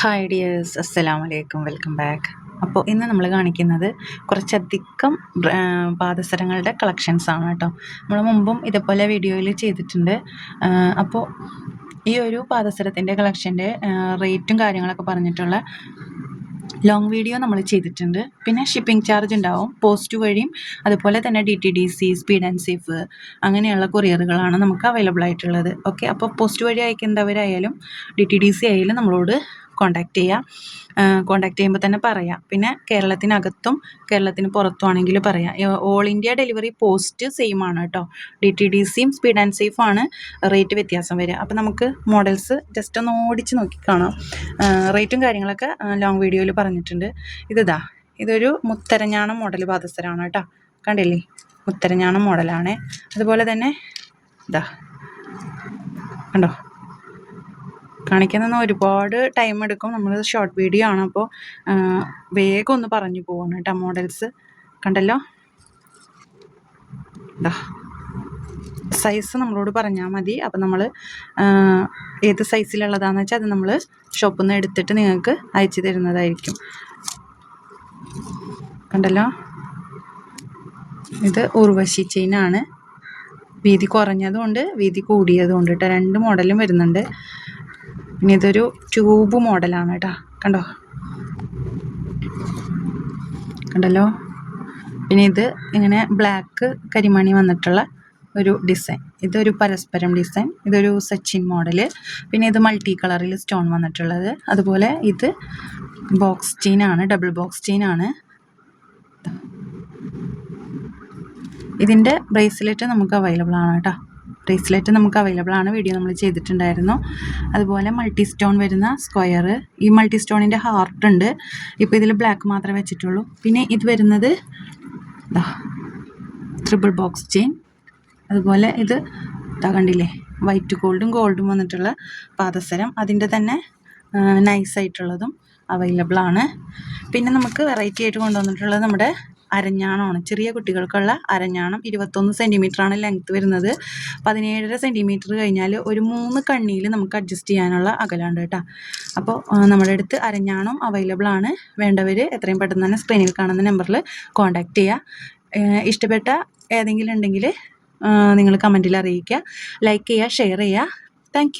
Hi dears അസ്സലാം വലൈക്കും welcome back അപ്പോൾ ഇന്ന് നമ്മൾ കാണിക്കുന്നത് കുറച്ചധികം പാദസരങ്ങളുടെ കളക്ഷൻസ് ആണ് കേട്ടോ. നമ്മൾ മുമ്പും ഇതേപോലെ വീഡിയോയിൽ ചെയ്തിട്ടുണ്ട്. അപ്പോൾ ഈ ഒരു പാദസരത്തിന്റെ കളക്ഷന്റെ റേറ്റും കാര്യങ്ങളൊക്കെ പറഞ്ഞിട്ടുള്ള ലോങ് വീഡിയോ നമ്മൾ ചെയ്തിട്ടുണ്ട്. പിന്നെ ഷിപ്പിംഗ് ചാർജ് ഉണ്ടാവും പോസ്റ്റ് വഴിയും. അതുപോലെ തന്നെ D T D C speed and safe അങ്ങനെയുള്ള കൊറിയറുകളാണ് നമുക്ക് അവൈലബിൾ ആയിട്ടുള്ളത്. ഓക്കെ അപ്പോൾ പോസ്റ്റ് വഴി അയക്കുന്നവരായാലും ഡി ടി ഡി സി ആയാലും നമ്മളോട് കോൺടാക്റ്റ് ചെയ്യുക കോണ്ടാക്ട് ചെയ്യുമ്പോൾ തന്നെ പറയാം. പിന്നെ കേരളത്തിനകത്തും കേരളത്തിന് പുറത്തും ആണെങ്കിൽ പറയാം all India delivery post same ആണ് കേട്ടോ ഡി ടി ഡി സിയും സ്പീഡ് ആൻഡ് സേഫ് ആണ് റേറ്റ് വ്യത്യാസം വരിക. അപ്പോൾ നമുക്ക് മോഡൽസ് ജസ്റ്റ് ഒന്ന് ഓടിച്ച് നോക്കി കാണാം. റേറ്റും കാര്യങ്ങളൊക്കെ ലോങ് വീഡിയോയിൽ പറഞ്ഞിട്ടുണ്ട്. ഇതാ ഇതൊരു മുത്തരഞ്ഞാണം മോഡൽ പാദസരമാണ് കേട്ടോ കണ്ടില്ലേ? മുത്തരഞ്ഞാണം മോഡലാണ് അതുപോലെ തന്നെ ഇതാ കണ്ടോ? കാണിക്കുന്ന ഒരുപാട് ടൈം എടുക്കും. നമ്മൾ ഷോർട്ട് വീഡിയോ ആണ്. അപ്പോൾ വേഗം ഒന്ന് പറഞ്ഞു പോവാണ് കേട്ടോ മോഡൽസ് കണ്ടല്ലോ? സൈസ് നമ്മളോട് പറഞ്ഞാൽ മതി. അപ്പം നമ്മൾ ഏത് സൈസിലുള്ളതാണെന്ന് വെച്ചാൽ അത് നമ്മൾ ഷോപ്പിൽ നിന്ന് എടുത്തിട്ട് നിങ്ങൾക്ക് അയച്ചു തരുന്നതായിരിക്കും. കണ്ടല്ലോ? ഇത് ഉർവശി ആണ്. വീതി കുറഞ്ഞതുകൊണ്ട് വീതി കൂടിയതുകൊണ്ട് കേട്ടോ. രണ്ട് മോഡലും വരുന്നുണ്ട്. ഇനി ഇതൊരു ട്യൂബ് മോഡലാണ് കേട്ടോ. കണ്ടോ? കണ്ടല്ലോ? പിന്നെ ഇത് ഇങ്ങനെ ബ്ലാക്ക് കരിമണി വന്നിട്ടുള്ള ഒരു ഡിസൈൻ. ഇതൊരു പരസ്പരം ഡിസൈൻ. ഇതൊരു സച്ചിൻ മോഡൽ പിന്നെ ഇത് മൾട്ടി കളറിൽ സ്റ്റോൺ വന്നിട്ടുള്ളത്. അതുപോലെ ഇത് ബോക്സ് ചെയിനാണ് ഡബിൾ ബോക്സ് ചെയിനാണ് ഇതിന്റെ ബ്രേസ്ലെറ്റ് നമുക്ക് അവൈലബിൾ ആണ് കേട്ടോ. ബ്രേസ്ലെറ്റ് നമുക്ക് അവൈലബിൾ ആണ്. വീഡിയോ നമ്മൾ ചെയ്തിട്ടുണ്ടായിരുന്നു. അതുപോലെ മൾട്ടി സ്റ്റോൺ വരുന്ന സ്ക്വയർ ഈ മൾട്ടി സ്റ്റോണിന്റെ ഹാർട്ട് ഉണ്ട്. ഇപ്പോൾ ഇതിൽ ബ്ലാക്ക് മാത്രമേ വെച്ചിട്ടുള്ളൂ. പിന്നെ ഇത് വരുന്നത് ട്രിപ്പിൾ ബോക്സ് ചെയിൻ അതുപോലെ ഇത് കണ്ടില്ലേ വൈറ്റ് ഗോൾഡും ഗോൾഡും വന്നിട്ടുള്ള പാദസരം. അതിന്റെ തന്നെ നൈസായിട്ടുള്ളതും അവൈലബിൾ ആണ്. പിന്നെ നമുക്ക് വെറൈറ്റി ആയിട്ട് കൊണ്ടുവന്നിട്ടുള്ളത് നമ്മുടെ അരഞ്ഞാണമാണ് ചെറിയ കുട്ടികൾക്കുള്ള അരഞ്ഞാണം. ഇരുപത്തൊന്ന് സെന്റിമീറ്ററാണ് ലെങ്ത്ത് വരുന്നത്. പതിനേഴര സെന്റിമീറ്റർ കഴിഞ്ഞാൽ ഒരു മൂന്ന് കണ്ണിയിൽ നമുക്ക് അഡ്ജസ്റ്റ് ചെയ്യാനുള്ള അകലുണ്ട് കേട്ടോ. അപ്പോൾ നമ്മുടെ അടുത്ത് അരഞ്ഞാണം അവൈലബിൾ ആണ്. വേണ്ടവർ എത്രയും പെട്ടെന്ന് തന്നെ സ്ക്രീനിൽ കാണുന്ന നമ്പറിൽ കോൺടാക്റ്റ് ചെയ്യുക ഇഷ്ടപ്പെട്ട ഏതെങ്കിലും ഉണ്ടെങ്കിൽ നിങ്ങൾ കമന്റിൽ അറിയിക്കുക. ലൈക്ക് ചെയ്യുക ഷെയർ ചെയ്യുക താങ്ക്